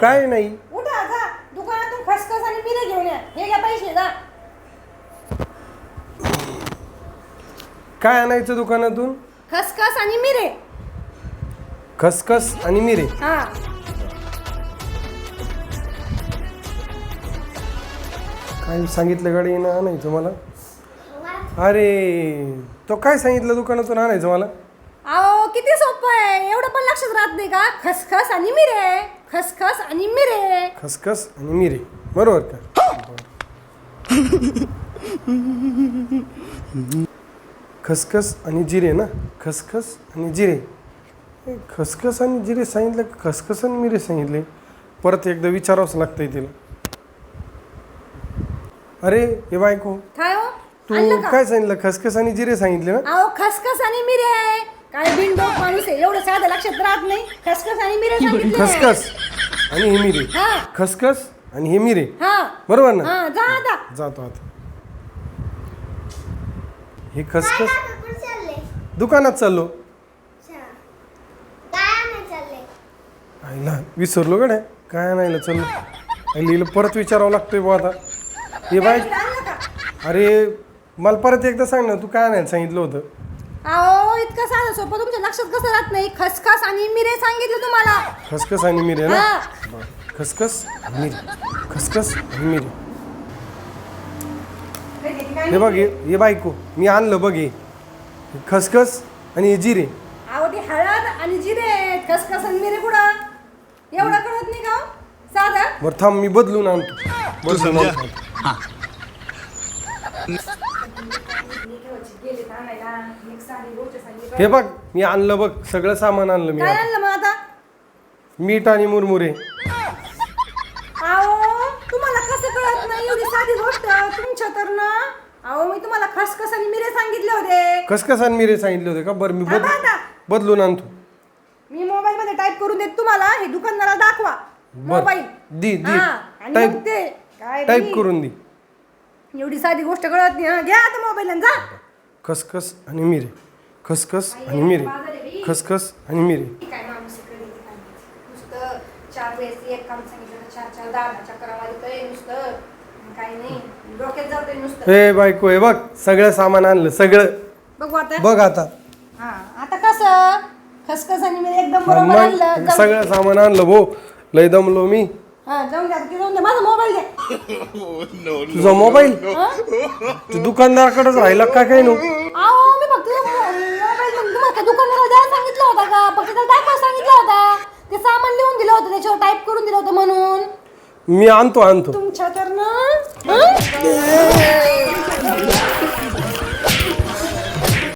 काय नाही. उठा जा दुकानातून खसखस आणि मिरे घेऊन या. हे घ्या पैसे जा. काय आणायचं दुकानातून? खसखस आणि मिरे. खसखस आणि मिरे. हा. काय सांगितलं गाडी ना आणायचं मला? अरे तो काय सांगितलं दुकानातून आणायचं मला? अहो किती सोपं आहे. एवढं पण लक्षात राहत नाही का? खसखस आणि मिरे. खसखस आणि मिरे. खसखस आणि मिरे. बरोबर का? खसखस आणि जिरे ना? खसखस आणि जिरे. हे खसखस आणि जिरे सांगितलं का? खसखस आणि मिरे सांगितले. परत एकदा विचारावंच लागतंय तिला. अरे हे बायको काय हो? तू आणलं का? काय सांगितलं? खसखस आणि जिरे सांगितले ना? अहो खसखस आणि मिरे. काय बिनडोक माणूस आहे. एवढं साधं लक्षात राहत नाही. खसखस आणि मिरे सांगितले. खसखस. आणि हे मिरे. हा. खसखस आणि हे मिरे. हा. बरोबर ना? हा जा आता. जातो आता. हे खसखस दुकानात चाललो. आईला विसरलो गड्या. काय आणायला चाललो? आईला हिला परत विचारावं लागतोय बुवा आता. हे बाय अरे मला परत एकदा सांग ना तू काय आणायला सांगितलं होतं? अहो इतकं साधं सोपं तुमच्या लक्षात कसं राहत नाही? खसखस आणि मिरे सांगितलं तुम्हाला. खसखस आणि मिरे ना? हा. बरं. खसखस आणि मिरे. खसखस आणि मिरे. हे बघ हे हे बायको मी आणलं बघ हे. खसखस आणि हे जिरे. अहो ते हळद आणि जिरे खसखस आणि मिरे कुठं? एवढं कळत नाही का हो? साधं? बरं थांब मी बदलून आणतो. हे बघ मी आणलं बघ सगळं सामान आणलं मी काय. आणलं मग आता? मीठ आणि मुरमुरे. अहो तुम्हाला कसं कळत नाही? एवढी साधी गोष्ट तुमच्या तर ना? अहो मी तुम्हाला खसखस आणि मिरे सांगितले होते. कसं आणि मिरे सांगितले होते का? बरं मी बद थांबा आता. बदलून आणतो. मी मोबाईल मध्ये टाईप करून देत तुम्हाला. हे दुकानदाराला दाखवा. मोबाईल. दी दी. हा, आणि टाईप ते. काय टाईप करून दी. एवढी साधी गोष्ट कळत नाही. हा, घ्या आता मोबाईल आणि जा. खसखस आणि मिरे. खसखस आणि मिरे. खसखस आणि मिरे. काय माणूस इकडे इकडे काय नाही. नुसतं चार वेळेस एक काम सांगितलं तर चार चार दहा दहा चक्करा मारतोय नुसतं. काही नाही. डोक्यात जातोय नुसतं. हे बायको हे बघ सगळं सामान आणलं सगळं. बघू आता. बघ आता. हा आता कसं? खसखस आणि मी एकदम बरोबर आणलं मग जाऊ- सगळं सामान आणलं भो. लय दमलो मी. हा जाऊन द्या ते जाऊन द्या माझा मोबाईल द्या तुझा मोबाईल हा? तू दुकानदाराकडेच राहिला का काय नो? अहो मी फक्त मोबाईल तुम्हाला काय दुकानदाराला द्यायला सांगितलं होता का? फक्त त्याला सांगितलं होता. ते सामान लिहून दिलं होतं त्याच्यावर टाईप करून दिलं होतं म्हणून. मी आणतो आणतो. तुमच्या तर ना हं?